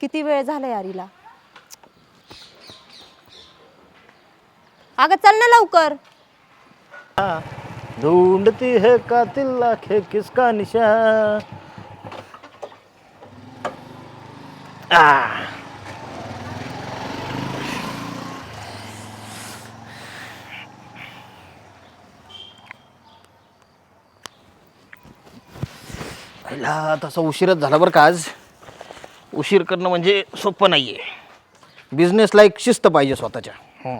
किती वेळ झाला यारीला? अगं चल ना लवकर. ढूंढती है कातिल आंखें किसका निशा आ. पहिला तसा उशीरच झाला बरं का आज? उशीर करणं म्हणजे सोपं नाही आहे बिझनेसला एक शिस्त पाहिजे स्वतःच्या. हं.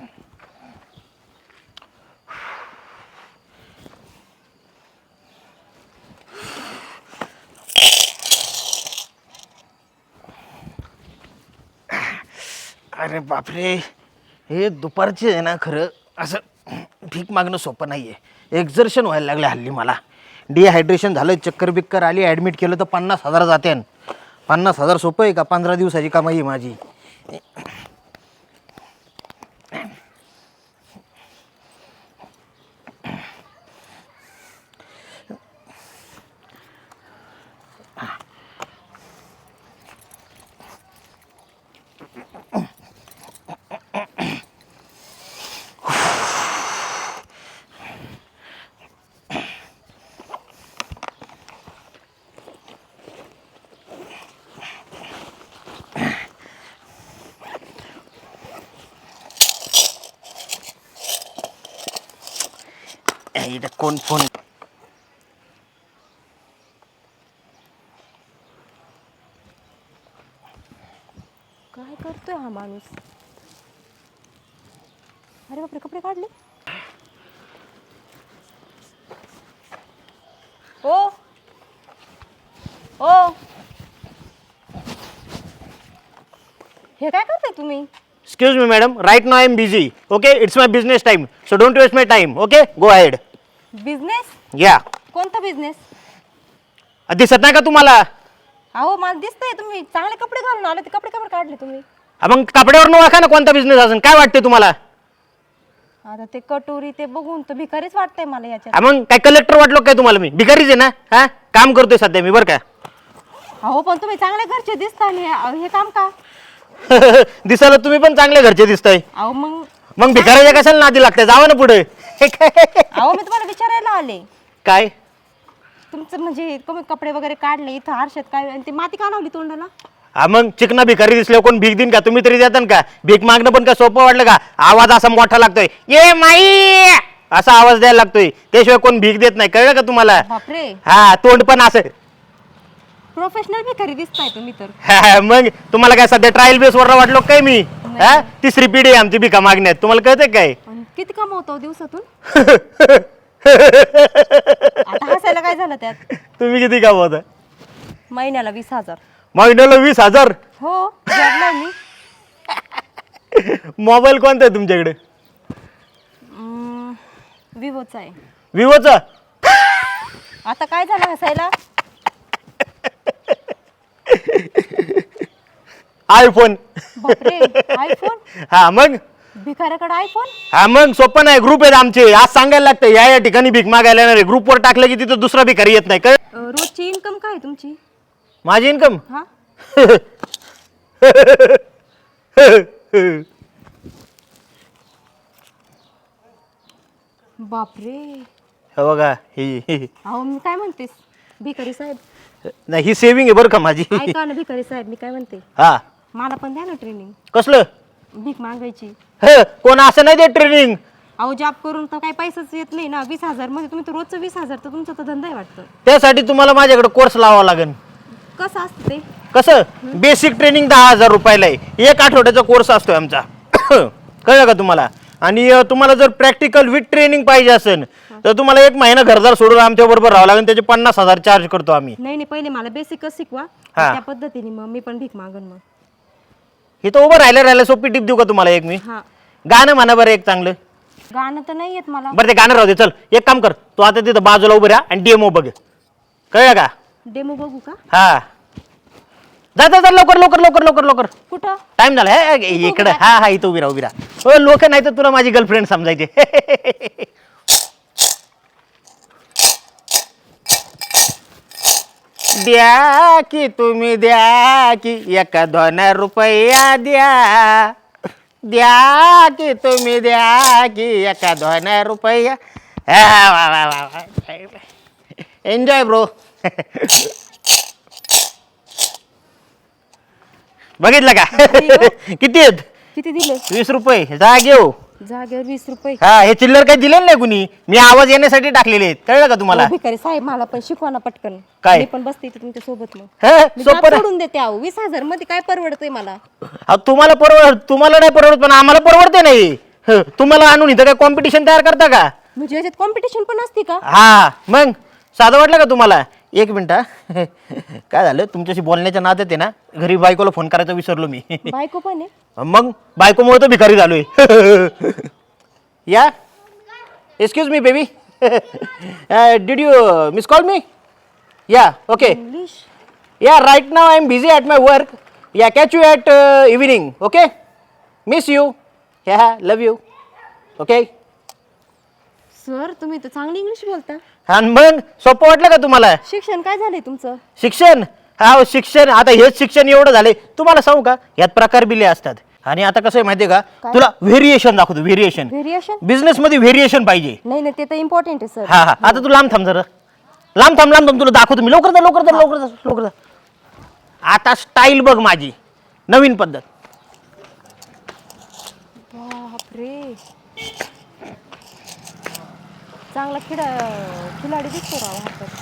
अरे बापरे हे दुपारचे आहे ना खरं. असं भीक मागणं सोपं नाही आहे एक्झर्शन व्हायला लागलं हल्ली मला. डिहायड्रेशन झालं चक्कर बिक्कर आली ॲडमिट केलं तर पन्नास हजार जाते. पन्नास हजार सोपं आहे का? पंधरा दिवसाची कमाई आहे माझी. इथं कोण फोन काय करतोय हा माणूस? अरे बापरे कपडे काढले. ओ ओ. हे काय करताय तुम्ही? Excuse me madam right no I am busy okay it's my business time so don't waste my time okay go ahead business या. कोणता बिझनेस दिसत नाही का तुम्हाला? अहो मला दिसतंय. तुम्ही चांगले कपडे घालून आले ते कपडे कपडे काढले तुम्ही? मग कपड्यावर ओळखा ना कोणता बिझनेस असेल काय वाटते तुम्हाला? आता ते कटोरी ते बघून तर भिकारीच वाटतंय मला याच्यात. हा, मग काय कलेक्टर वाटलो काय तुम्हाला मी? भिकारीच आहे ना? हा? काम करतोय सध्या मी बरं का? अहो पण तुम्ही चांगले घरचे दिसता हे हे काम का? दिसायला तुम्ही पण चांगले घरचे दिसताय. अहो मग मग भिकाऱ्याच्या कशाला नादी लागते जावा ना पुढे. अहो मी तुम्हाला विचारायला आले. काय? तुमचं म्हणजे तुम्ही कपडे वगैरे काढले इथं आरशात काय आणि ते माती का लावली तोंडाला? हा मग चिकना भिकारी दिसले कोण भीक देईन का? तुम्ही तरी देता का? भीक मागणं पण काय सोपं वाटलं का? आवाज असा मोठा लागतोय. ये माई! असा आवाज द्यायला लागतोय. त्याशिवाय कोण भीक देत नाही. कळलं का तुम्हाला? बापरे. हा तोंड पण असं. प्रोफेशनल भिकारी दिसताय तुम्ही तर. हा, मग तुम्हाला काय सध्या ट्रायल बेस वर वाटलो काय मी? हा? तिसरी पिढी आहे आमची भिका मागण्यात. तुम्हाला कळतंय काय? किती कमवतो दिवसातून? आता हसायला काय झालं त्यात? तुम्ही किती कमवता महिन्याला वीस हजार. महिन्याला वीस हजार? हो मी. मोबाईल कोणता आहे तुमच्याकडे? हम्म, विवोचा आहे. विवोचा? आता काय झालं हसायला? आयफोन बापरे आयफोन हा मग? भिकाऱ्याकडे आयफोन हा मग सोपं नाही. ग्रुप आहेत आमचे. आज सांगायला लागतं या या ठिकाणी भीक मागायला येणार ग्रुपवर टाकलं की तिथं दुसरा भिकारी येत नाही. रोजची इन्कम काय आहे तुमची? माझी इन्कम हा. बापरे. हे बघा ही ही- अहो मी काय म्हणतेस? भिकारी साहेब. नाही ही सेविंग आहे बरं का माझी? ऐका ना भिकारी साहेब मी काय म्हणते? हा. मला पण द्या ना ट्रेनिंग कसलं? भीक मागायची. हे कोण असं नाही देत ट्रेनिंग अहो जॉब करून तर काही पैसाच येत नाही ना. वीस हजारमध्ये तुम्ही तर रोजचं वीस हजार तर तुमचा तर धंदा आहे वाटतं. त्यासाठी तुम्हाला माझ्याकडे कोर्स लावावा लागेल. कसं असतं ते? कसं? बेसिक ट्रेनिंग दहा हजार रुपयाला आहे. एक आठवड्याचा कोर्स असतोय आमचा. कळलं का तुम्हाला? आणि अं, तुम्हाला जर प्रॅक्टिकल विथ ट्रेनिंग पाहिजे असेल तर तुम्हाला एक महिना घरदार सोडून आमच्या बरोबर राहावं लागेल. त्याचे पन्नास हजार चार्ज करतो आम्ही. नाही नाही पहिले मला बेसिकच शिकवा. त्या पद्धतीने मग मी पण भीक मागन मग. इथं उभं राहिलं राहिलं सोपी टिप देऊ का तुम्हाला एक मी? हा. गाणं म्हणा बरं एक चांगलं. गाणं तर नाही येत मला. बरं ते गाणं राहू दे चल. एक काम कर तू आता तिथं बाजूला उभं राहा आणि डेमो बघ. कळलं का? डेमो बघू का? हा. जा जा जा लवकर लवकर लवकर लवकर लवकर. कुठं? टाइम झाला हे इकडे. हा हा इथं उभी राहा उभी राहा. हो लोक नाही तर तुला माझी गर्लफ्रेंड समजायचे. द्या की तुम्ही द्या की एका दोन रुपया द्या. द्या की तुम्ही द्या की एका दोन रुपया. एन्जॉय ब्रो बघितलं का? किती आहेत? किती दिले? वीस रुपये. जा घेऊ. जागेवर वीस रुपये. हा हे चिल्लर काही दिलेलं नाही कुणी? मी आवाज येण्यासाठी टाकलेले आहेत. कळलं का तुम्हाला? हो, भिकारी साहेब मला पण शिकवा ना पटकन. काय? मी पण बसते इथे तुमच्यासोबत मग. हे, मी सोपं दाब नाही. सोडून देते अहो. वीस हजारमध्ये काय परवडतंय मला? अहो, तुम्हाला परवड तुम्हाला नाही परवडत पण आम्हाला परवडते नाही. ह, तुम्हाला आणून इथं काय कॉम्पिटिशन तयार करता का? म्हणजे याच्यात कॉम्पिटिशन पण असते का? हा मग? साधं वाटलं का तुम्हाला? एक मिनिट. काय झालं तुमच्याशी बोलण्याच्या नादात आहे ना घरी बायकोला फोन करायचं विसरलो मी बायको पण आहे मग बायकोमुळे तर भिकारी झालोय या excuse me baby did you miss call me या okay English Yeah, right now I'm busy at my work. Yeah, catch you at uh, evening. Okay? Miss you. Yeah, love you. Okay? Sir तुम्ही तर चांगली English बोलता. आणि मग सोपं वाटलं का तुम्हाला? शिक्षण काय झालंय तुमचं? शिक्षण? हा हो, शिक्षण. आता हेच शिक्षण एवढं झाले तुम्हाला सांगू का? यात प्रकार बिले असतात. आणि आता कसं आहे माहितीये का? तुला व्हेरिएशन दाखवतो व्हेरिएशन व्हेरिएशन बिझनेस मध्ये व्हेरिएशन पाहिजे. नाही नाही ते तर इम्पॉर्टंट आहे सर हा हा. आता तू लांब थांब जरा. लांब थांब लांब थांब. तुला दाखवतो मी. लवकर जा लवकर जा लवकर जा लवकर जा. आता स्टाईल बघ माझी. नवीन पद्धत बापरे चांगला खिडा खिलाडी दिसतो राव हातात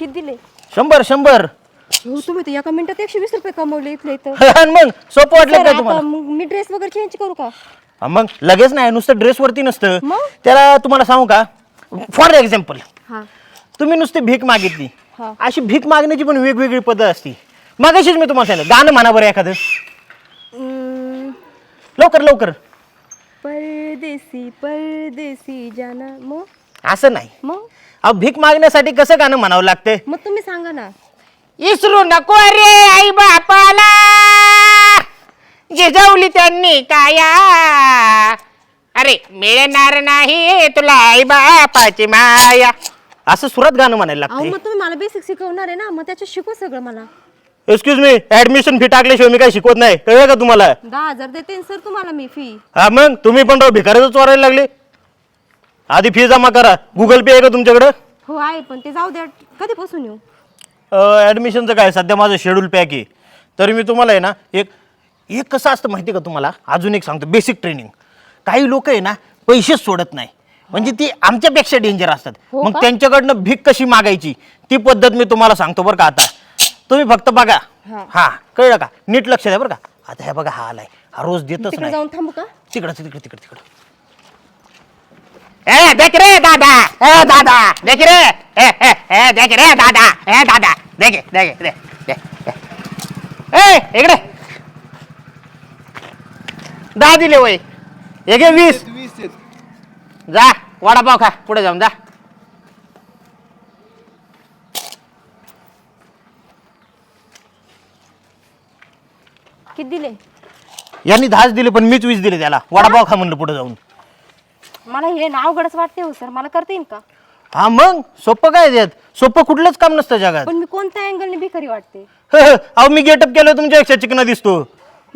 किती दिले? शंभर शंभर. हो तुम्ही तर एका मिनिटात एकशे वीस रुपये कमवले इथले इथं. आणि मग सोपं वाटलं सर, का आता तुम्हाला मग मी ड्रेस वगैरे चेंज करू का? हा, मग लगेच नाही नुसतं ड्रेसवरती नसतं. मग? त्याला तुम्हाला सांगू का? फॉर एक्झाम्पल हा. तुम्ही नुसती भीक मागितली. हा. अशी भीक मागण्याची पण वेगवेगळी पद्धत असते. मागाशीच मी तुम्हाला सांगितलं गाणं म्हणा बरं एखादं. हम्म, लवकर लवकर. परदेसी परदेसी जाना मग? असं नाही. मग? अहो भीक मागण्यासाठी कसं गाणं म्हणावं लागतंय मग तुम्ही सांगा ना. इसरू नको रे आई बापाला. जिजवली त्यांनी काया. अरे मिळणार नाही तुला आई बापाची माया. असं सुरात गाणं म्हणायला अहो लागते मग तुम्ही मला बेसिक शिकवणार आहे ना मग त्याच्यात सगळं मला. एक्सक्यूज मी ऍडमिशन फी टाकल्याशिवाय मी काही शिकवत नाही. कळलं का तुम्हाला? दहा हजार देते सर तुम्हाला मी फी हा मग? तुम्ही पण राव भिकाऱ्याचं चोरायला लागले. आधी फी जमा करा. गुगल पे आहे का तुमच्याकडं? हो आहे पण ते जाऊ द्या. कधीपासून येऊ? ॲडमिशनचं काय? सध्या माझं शेड्यूल पॅक आहे. तरी मी तुम्हाला आहे ना एक एक कसं असतं माहिती आहे का तुम्हाला? अजून एक सांगतो बेसिक ट्रेनिंग काही लोक आहे ना पैसेच सोडत नाही. म्हणजे ती आमच्यापेक्षा डेंजर असतात. हो मग का? त्यांच्याकडनं भीक कशी मागायची? ती पद्धत मी तुम्हाला सांगतो बरं का आता. तुम्ही फक्त बघा. हा. हा कळलं का? नीट लक्ष द्या बरं का. आता हे बघा हा आलाय. हा रोज देतच तिकडे नाही. जाऊन थांबू का? तिकडं तिकडे तिकडे तिकडे. ए देख रे दादा. ए दादा. देख रे. ए ए ए देख रे दादा. ए दादा. देख देख दे दे दे. ए इकडे. दहा दिले वय. एक हे वीस. वीस आहेत. जा वडापाव खा पुढे जाऊन जा. किती दिले? यांनी दहाच दिले पण मीच वीस दिले त्याला. वडापाव खा म्हणलं पुढे जाऊन. मला हे ना अवघडच वाटते हो सर मला करता येईल का? हा मग? सोपं काय देत सोपं कुठलंच काम नसतं जगात. पण मी कोणत्या अँगलने भिकारी वाटते? अहो मी गेटअप केलं तुमच्यापेक्षा चिकना दिसतो.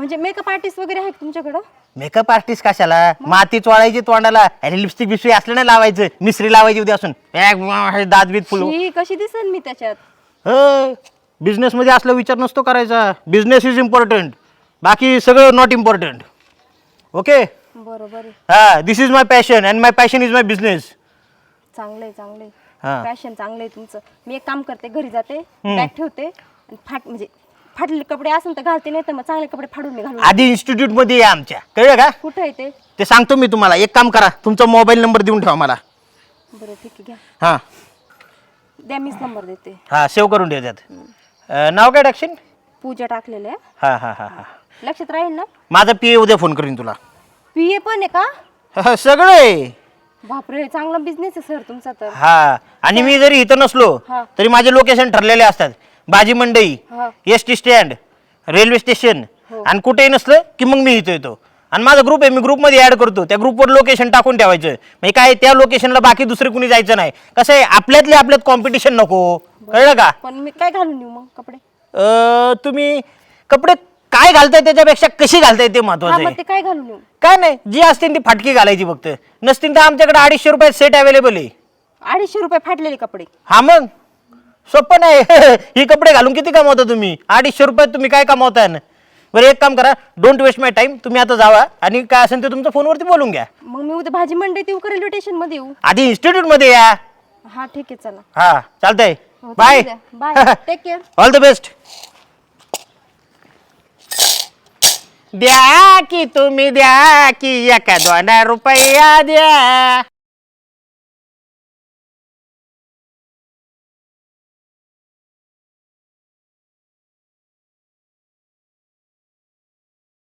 म्हणजे मेकअप आर्टिस्ट वगैरे आहेत तुमच्याकडं? मेकअप आर्टिस्ट कशाला? माती चोळायची तोंडाला. अरे लिपस्टिक बिस्टिक असलं नाही लावायचं. मिसरी लावायची उद्या असून. दात बीत फुल ही कशी दिसेल मी त्याच्यात? बिझनेस मध्ये असला विचार नसतो करायचा. बिझनेस इज इम्पॉर्टंट बाकी सगळं नॉट इम्पॉर्टंट ओके बरोबर आहे. हा this is my passion and my passion is my business चांगलंय चांगलंय हा. फॅशन चांगलंय तुमचं. मी एक काम करते घरी जाते बॅग ठेवते आणि फाट म्हणजे फाटलेले कपडे असेल तर घालते नाही तर मग चांगले कपडे फाडून मी घालून आधी इन्स्टिट्यूटमध्ये या आमच्या. कळलं का? कुठं आहे ते? ते सांगतो मी तुम्हाला. एक काम करा. तुमचा मोबाईल नंबर देऊन ठेवा मला. बरं ठीक आहे घ्या. हां. द्या मीच नंबर देते. हां सेव्ह करून ठेवा त्यात. अं, नाव काय टाकशील? पूजा टाकलेलं. आहे हां हां हां हां. लक्षात राहील ना? माझा पी उद्या फोन करीन तुला. पी ए पण आहे का? हा, सगळं आहे. बापरे चांगला बिझनेस आहे सर तुमचा तर. हा. आणि मी जरी इथं नसलो हा. तरी माझे लोकेशन ठरलेले असतात. भाजी मंडई हा. S T stand railway station आणि कुठेही नसलं की मग मी इथं येतो. आणि माझा ग्रुप आहे मी ग्रुपमध्ये ऍड करतो. त्या ग्रुपवर लोकेशन टाकून ठेवायचं. म्हणजे काय त्या लोकेशनला बाकी दुसरे कुणी जायचं नाही. कसं आहे आपल्यातले आपल्यात कॉम्पिटिशन नको. कळलं का? पण मी काय घालून येऊ मग कपडे? अं, तुम्ही कपडे काय घालताय त्याच्यापेक्षा कशी घालताय ते हा महत्वाचं मग आहे. ते काय घालून येऊ? काय नाही जी असतील ती फाटकी घालायची फक्त. नसतील तर आमच्याकडे अडीचशे रुपयात सेट अवेलेबल आहे. अडीचशे रुपये फाटलेले कपडे. हा मग? सोपं नाही ही कपडे घालून किती कमावता तुम्ही? अडीचशे रुपयात तुम्ही काय कमावताय? ना बरं एक काम करा. डोंट वेस्ट माय टाइम तुम्ही आता जावा आणि काय असेल ते तुमच्या फोनवरती बोलून घ्या. मग मी उद्या भाजी मंडईत येऊ का रेल्वे स्टेशनमध्ये येऊ? आधी इन्स्टिट्यूटमध्ये या. हा ठीक आहे चला. हा चालतंय. हो, बाय चालू द्या. Bye take care all the best द्या की तुम्ही द्या की एका दोन रुपया द्या.